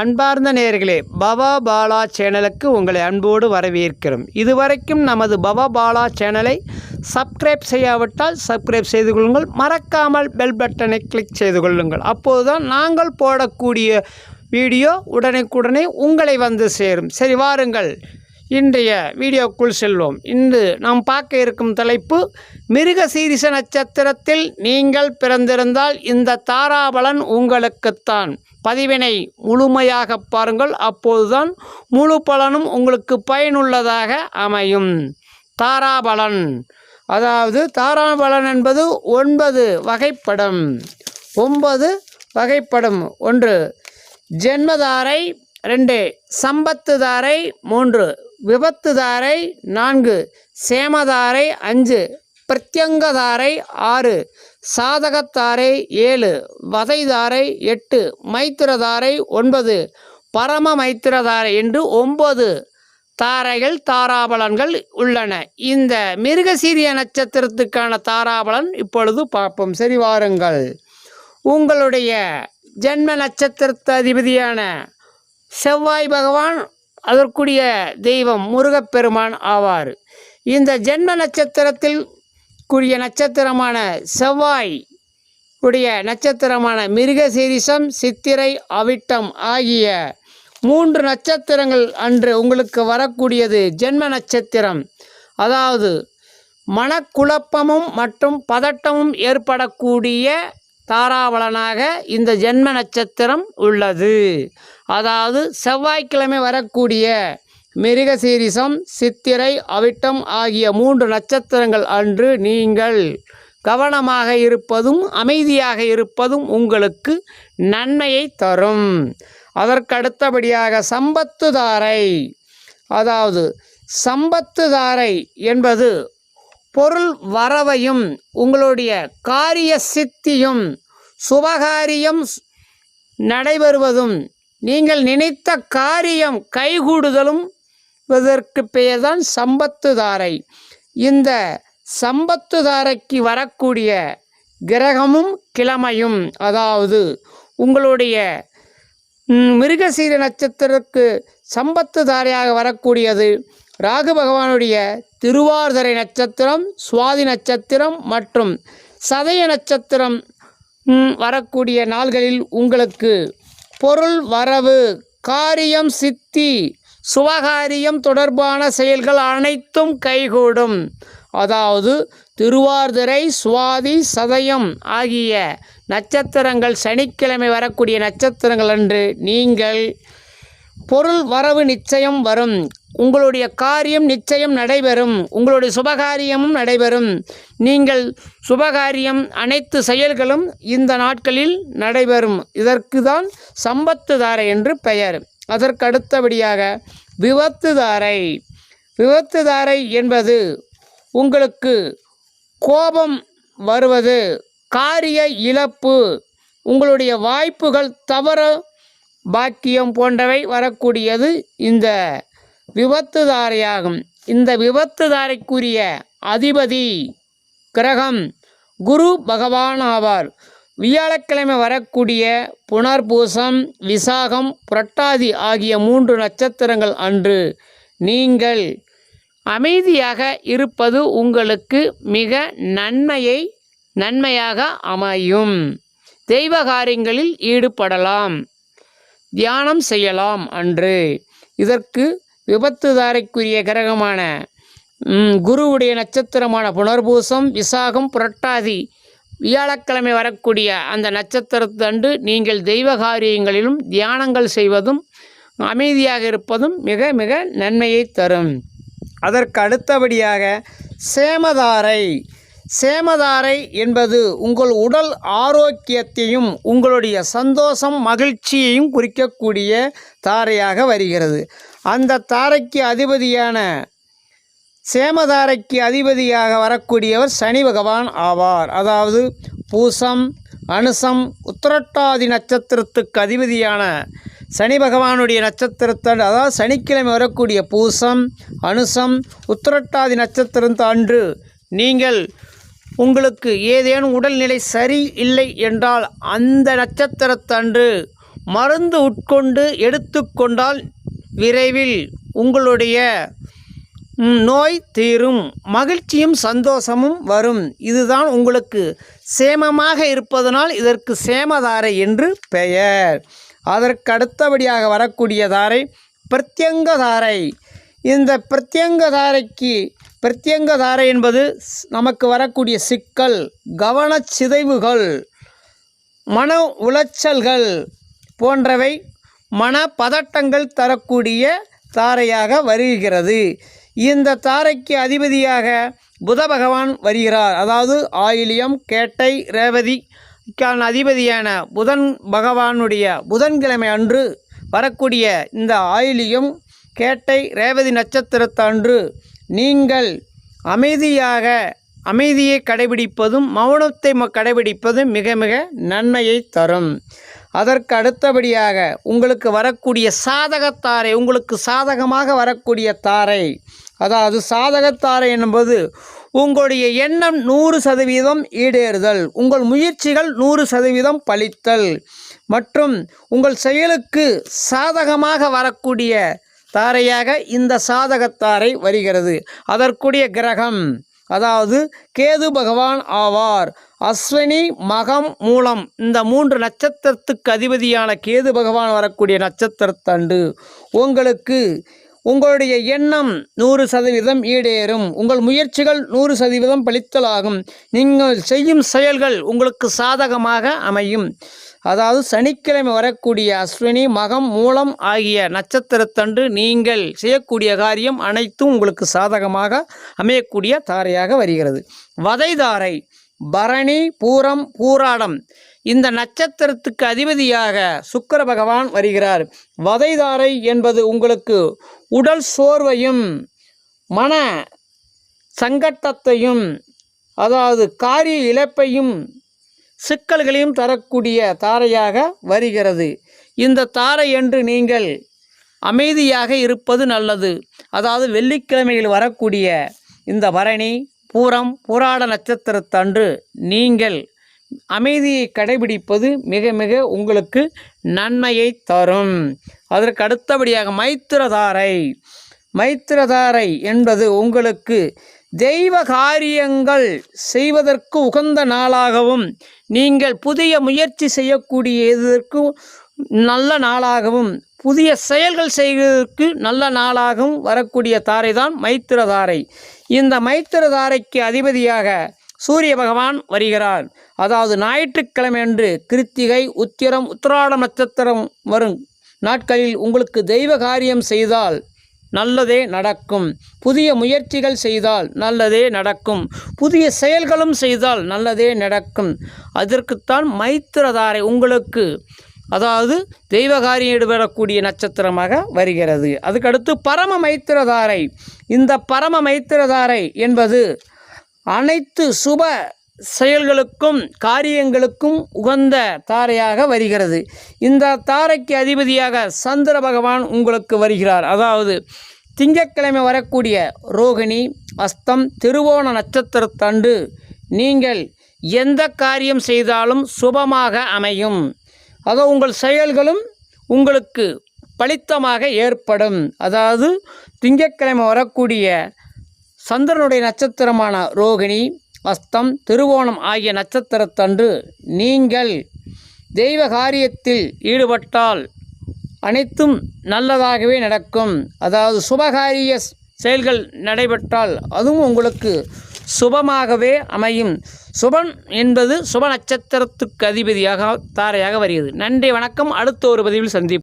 அன்பார்ந்த நேர்களே பவா பாலா சேனலுக்கு உங்களை அன்போடு வரவேற்கிறோம். இதுவரைக்கும் நமது பவா பாலா சேனலை சப்ஸ்கிரைப் செய்யாவிட்டால் சப்ஸ்கிரைப் செய்து கொள்ளுங்கள். மறக்காமல் பெல் பட்டனை கிளிக் செய்து கொள்ளுங்கள். அப்போதுதான் நாங்கள் போடக்கூடிய வீடியோ உடனுக்குடனே உங்களை வந்து சேரும். சரி வாருங்கள். இன்றைய வீடியோக்குள் செல்வோம். இன்று நாம் பார்க்க இருக்கும் தலைப்பு மிருக சீரிச நட்சத்திரத்தில் நீங்கள் பிறந்திருந்தால் இந்த தாராபலன் உங்களுக்குத்தான். பதிவினை முழுமையாக பாருங்கள். அப்போதுதான் முழு பலனும் உங்களுக்கு பயனுள்ளதாக அமையும். தாராபலன். அதாவது தாராபலன் என்பது ஒன்பது வகைப்படம். ஒன்பது வகைப்படும். ஒன்று ஜென்மதாரை. ரெண்டு சம்பத்துதாரை. மூன்று விபத்துதாரை நான்கு சேமதாரை அஞ்சு பிரத்யங்கதாரை ஆறு சாதகத்தாரை ஏழு வதைதாரை எட்டு மைத்திரதாரை ஒன்பது பரம மைத்திரதாரை என்று ஒன்பது தாரைகள் தாராபலன்கள் உள்ளன. இந்த மிருகசீரிய நட்சத்திரத்துக்கான தாராபலன் இப்பொழுது பார்ப்போம். சரி வாருங்கள். உங்களுடைய ஜென்ம நட்சத்திரத்து அதிபதியான செவ்வாய் பகவான் அதற்குரிய தெய்வம் முருகப்பெருமான் ஆவார். இந்த ஜென்ம நட்சத்திரத்தில் கூடிய நட்சத்திரமான செவ்வாய் உடைய நட்சத்திரமான மிருகசீரிசம் சித்திரை அவிட்டம் ஆகிய மூன்று நட்சத்திரங்கள் அன்று உங்களுக்கு வரக்கூடியது ஜென்ம நட்சத்திரம். அதாவது மனக்குழப்பமும் மற்றும் பதட்டமும் ஏற்படக்கூடிய தாராபலனாக இந்த ஜென்ம நட்சத்திரம் உள்ளது. அதாவது செவ்வாய்க்கிழமை வரக்கூடிய மிருகசீரிசம் சித்திரை அவிட்டம் ஆகிய மூன்று நட்சத்திரங்கள் அன்று நீங்கள் கவனமாக இருப்பதும் அமைதியாக இருப்பதும் உங்களுக்கு நன்மையை தரும். அதற்கடுத்தபடியாக சம்பத்துதாரை அதாவது சம்பத்துதாரை என்பது பொருள் வரவையும் உங்களுடைய காரிய சித்தியும் சுபகாரியம் நடைபெறுவதும் நீங்கள் நினைத்த காரியம் கைகூடுதலும் இதற்கு பெயர்தான் சம்பத்துதாரை. இந்த சம்பத்துதாரைக்கு வரக்கூடிய கிரகமும் கிழமையும் அதாவது உங்களுடைய மிருகசீர மிருகசீர நட்சத்திரக்கு சம்பத்துதாரையாக வரக்கூடியது ராகு பகவானுடைய திருவார்தரை நட்சத்திரம் சுவாதி நட்சத்திரம் மற்றும் சதய நட்சத்திரம். வரக்கூடிய நாள்களில் உங்களுக்கு பொருள் வரவு காரியம் சித்தி சுபகாரியம் தொடர்பான செயல்கள் அனைத்தும் கைகூடும். அதாவது திருவார்திரை சுவாதி சதயம் ஆகிய நட்சத்திரங்கள் சனிக்கிழமை வரக்கூடிய நட்சத்திரங்கள் அன்று நீங்கள் பொருள் வரவு நிச்சயம் வரும். உங்களுடைய காரியம் நிச்சயம் நடைபெறும். உங்களுடைய சுபகாரியமும் நடைபெறும். நீங்கள் சுபகாரியம் அனைத்து செயல்களும் இந்த நாட்களில் நடைபெறும். இதற்கு தான் சம்பத்துதாரை என்று பெயர். அதற்கு அடுத்தபடியாக விபத்துதாரை விபத்துதாரை என்பது உங்களுக்கு கோபம் வருவது காரிய இழப்பு உங்களுடைய வாய்ப்புகள் தவற பாக்கியம் போன்றவை வரக்கூடியது இந்த விபத்துதாரையாகும். இந்த விபத்துதாரைக்குரிய அதிபதி கிரகம் குரு பகவான் ஆவார் வியாழக்கிழமை வரக்கூடிய புனர்பூசம் விசாகம் புரட்டாதி ஆகிய மூன்று நட்சத்திரங்கள் அன்று நீங்கள் அமைதியாக இருப்பது உங்களுக்கு மிக நன்மையை நன்மையாக அமையும். தெய்வ காரியங்களில் ஈடுபடலாம். தியானம் செய்யலாம் அன்று. இதற்கு விபத்துதாரைக்குரிய கிரகமான குருவுடைய நட்சத்திரமான புனர்பூசம் விசாகம் புரட்டாதி வியாழக்கிழமை வரக்கூடிய அந்த நட்சத்திரத்தன்று நீங்கள் தெய்வ காரியங்களிலும் தியானங்கள் செய்வதும் அமைதியாக இருப்பதும் மிக மிக நன்மையை தரும். அதற்கு அடுத்தபடியாக சேமதாரை சேமதாரை என்பது உங்கள் உடல் ஆரோக்கியத்தையும் உங்களுடைய சந்தோஷம் மகிழ்ச்சியையும் குறிக்கக்கூடிய தாரையாக வருகிறது. அந்த தாரைக்கு அதிபதியான சேமதாரைக்கு அதிபதியாக வரக்கூடியவர் சனி பகவான் ஆவார். அதாவது பூசம் அனுசம் உத்திரட்டாதி நட்சத்திரத்துக்கு அதிபதியான சனி பகவானுடைய நட்சத்திரத்தன்று அதாவது சனிக்கிழமை வரக்கூடிய பூசம் அனுசம் உத்திரட்டாதி நட்சத்திரத்து அன்று நீங்கள் உங்களுக்கு ஏதேனும் உடல்நிலை சரி இல்லை என்றால் அந்த நட்சத்திரத்தன்று மருந்து உட்கொண்டு எடுத்துக்கொண்டால் விரைவில் உங்களுடைய நோய் தீரும் மகிழ்ச்சியும் சந்தோஷமும் வரும். இதுதான் உங்களுக்கு சேமமாக இருப்பதனால் இதற்கு சேமதாரை என்று பெயர். அதற்கு அடுத்தபடியாக வரக்கூடிய தாரை பிரத்யங்க தாரை இந்த பிரத்யங்க தாரைக்கு பிரத்யங்க தாரை என்பது ஸ்- நமக்கு வரக்கூடிய சிக்கல் கவனச்சிதைவுகள் மன உளைச்சல்கள் போன்றவை மன பதட்டங்கள் தரக்கூடிய தாரையாக வருகிறது. இந்த தாரைக்கு அதிபதியாக புத பகவான் வருகிறார். அதாவது ஆயிலியம் கேட்டை ரேவதிக்கான அதிபதியான புதன் பகவானுடைய புதன்கிழமை அன்று வரக்கூடிய இந்த ஆயிலியம் கேட்டை ரேவதி நட்சத்திரத்தன்று நீங்கள் அமைதியாக அமைதியை கடைபிடிப்பதும் மௌனத்தை ம- கடைபிடிப்பதும் மிக மிக நன்மையை தரும். அதற்கு அடுத்தபடியாக உங்களுக்கு வரக்கூடிய சாதகத்தாரை உங்களுக்கு சாதகமாக வரக்கூடிய தாரை அதாவது சாதகத்தாரை என்பது உங்களுடைய எண்ணம் நூறு சதவீதம் ஈடேறுதல் உங்கள் முயற்சிகள் நூறு சதவீதம் பழித்தல் மற்றும் உங்கள் செயலுக்கு சாதகமாக வரக்கூடிய தாரையாக இந்த சாதகத்தாரை வருகிறது. அதற்குரிய கிரகம் அதாவது கேது பகவான் ஆவார். அஸ்வினி மகம் மூலம். இந்த மூன்று நட்சத்திரத்துக்கு அதிபதியான கேது பகவான் வரக்கூடிய நட்சத்திரத்தண்டு. உங்களுக்கு உங்களுடைய எண்ணம் நூறு சதவீதம் ஈடேறும். உங்கள் முயற்சிகள் நூறு சதவீதம் பலித்தலாகும். நீங்கள் செய்யும் செயல்கள் உங்களுக்கு சாதகமாக அமையும். அதாவது சனிக்கிழமை வரக்கூடிய அஸ்வினி மகம் மூலம் ஆகிய நட்சத்திரத்தன்று நீங்கள் செய்யக்கூடிய காரியம் அனைத்தும் உங்களுக்கு சாதகமாக அமையக்கூடிய தாரையாக வருகிறது. வதைதாரை பரணி பூரம் பூராடம். இந்த நட்சத்திரத்துக்கு அதிபதியாக சுக்கர பகவான் வருகிறார். வதைதாரை என்பது உங்களுக்கு உடல் சோர்வையும் மன சங்கட்டத்தையும் அதாவது காரிய இழப்பையும் சிக்கல்களையும் தரக்கூடிய தாரையாக வருகிறது. இந்த தாரை என்று நீங்கள் அமைதியாக இருப்பது நல்லது. அதாவது வெள்ளிக்கிழமையில் வரக்கூடிய இந்த பரணி பூரம் புராட நட்சத்திரத்தன்று நீங்கள் அமைதியை கடைபிடிப்பது மிக மிக உங்களுக்கு நன்மையை தரும். அதற்கு அடுத்தபடியாக மைத்திரதாரை. மைத்திரதாரை என்பது உங்களுக்கு தெய்வ காரியங்கள் செய்வதற்கு உகந்த நாளாகவும் நீங்கள் புதிய முயற்சி செய்யக்கூடியதற்கு நல்ல நாளாகவும் புதிய செயல்கள் செய்வதற்கு நல்ல நாளாகவும் வரக்கூடிய தாரை தான் மைத்திரதாரை. இந்த மைத்திரதாரைக்கு அதிபதியாக சூரிய பகவான் வருகிறார். அதாவது ஞாயிற்றுக்கிழமை அன்று கிருத்திகை உத்திரம் உத்திராட நட்சத்திரம் வரும் நாட்களில் உங்களுக்கு தெய்வ காரியம் செய்தால் நல்லதே நடக்கும். புதிய முயற்சிகள் செய்தால் நல்லதே நடக்கும். புதிய செயல்களும் செய்தால் நல்லதே நடக்கும். அதற்குத்தான் மைத்திரதாரை உங்களுக்கு அதாவது தெய்வ காரியம் ஈடுபடக்கூடிய நட்சத்திரமாக வருகிறது. அதுக்கடுத்து பரம மைத்திரதாரை. இந்த பரம மைத்திரதாரை என்பது அனைத்து சுப செயல்களுக்கும் காரியங்களுக்கும் உகந்த தாரையாக வருகிறது. இந்த தாரைக்கு அதிபதியாக சந்திர பகவான் உங்களுக்கு வருகிறார். அதாவது திங்கட்கிழமை வரக்கூடிய ரோகிணி அஸ்தம் திருவோண நட்சத்திரத்தன்று நீங்கள் எந்த காரியம் செய்தாலும் சுபமாக அமையும். அதோ உங்கள் செயல்களும் உங்களுக்கு பலித்தமாக ஏற்படும். அதாவது திங்கட்கிழமை வரக்கூடிய சந்திரனுடைய நட்சத்திரமான ரோகிணி அஸ்தம் திருவோணம் ஆகிய நட்சத்திரத்தன்று நீங்கள் தெய்வ காரியத்தில் ஈடுபட்டால் அனைத்தும் நல்லதாகவே நடக்கும். அதாவது சுபகாரிய செயல்கள் நடைபெற்றால் அதுவும் உங்களுக்கு சுபமாகவே அமையும். சுபன் என்பது சுப நட்சத்திரத்துக்கு அதிபதியாக தாரையாக வருகிறது. நன்றி வணக்கம். அடுத்த ஒரு பதிவில் சந்திப்போம்.